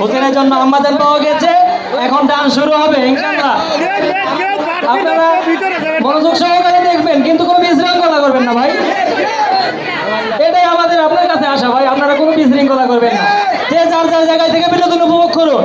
হোসেনের জন্য আমাদের পাওয়া গেছে। এখন ডান্স শুরু হবে আপনারা মনোযোগ সহকারে দেখবেন, কিন্তু কোনো বিশৃঙ্খলা করবেন না ভাই। এটাই আমাদের আপনার কাছে আসা ভাই, আপনারা কোনো বিশৃঙ্খলা করবেন না। যে যার যার জায়গায় থেকে বিনোদন উপভোগ করুন।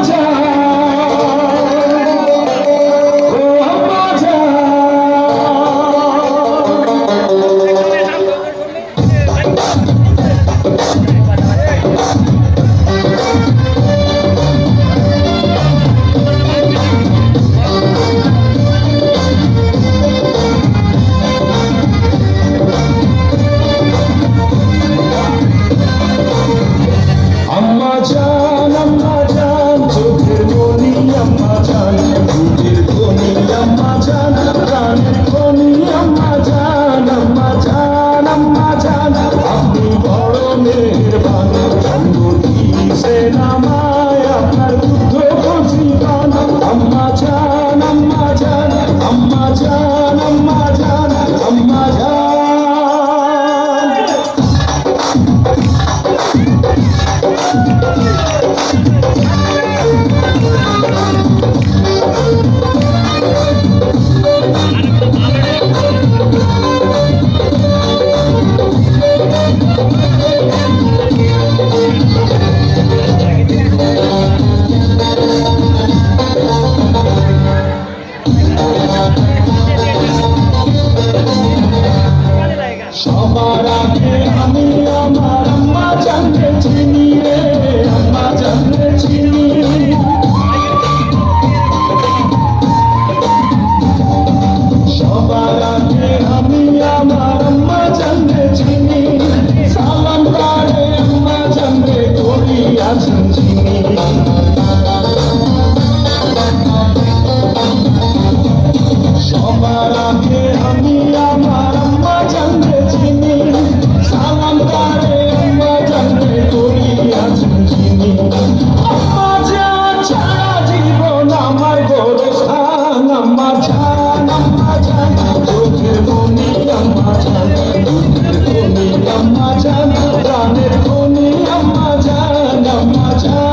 সবার আগে আমি আমার আম্মা জানতে চিনি। সালাম তারে আম্মা জানতে করি আছেন চিনি। আম্মা জান ছাড়া জীবন আমার গোরস্থান আম্মা জান আম্মা জান, চোখের মনি আম্মা জান, দুধের মনি আম্মা জান, প্রাণের মনি আম্মা জান আম্মা জান।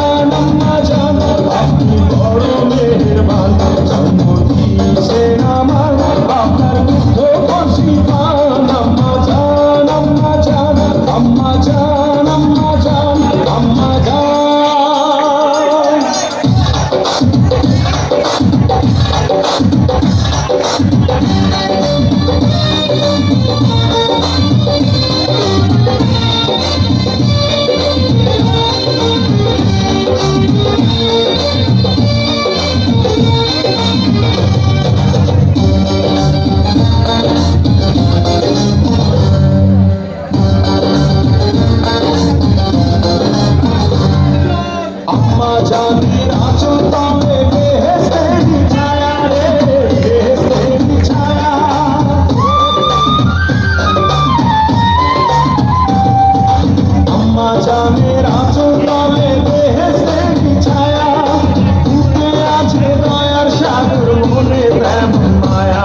সাগর মনে প্রেম মায়া।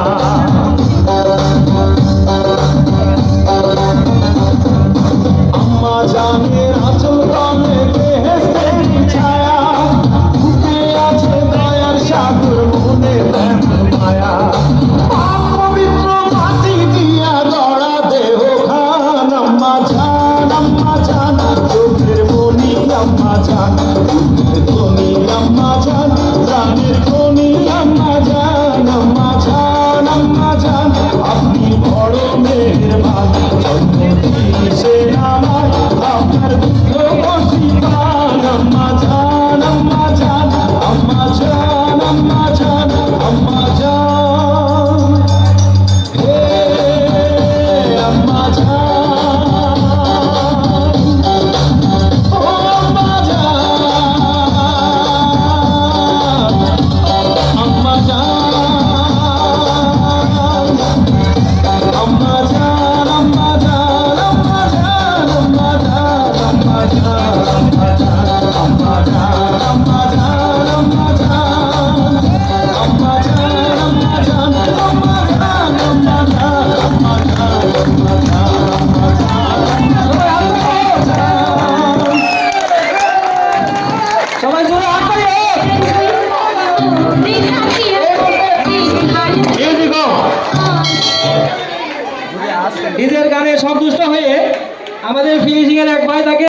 আম্মা জানের আচল তবে বেহেস্তের ছায়া। বুকে আছে দয়ার সাগর, মনে প্রেম মায়া। পবিত্র মাটি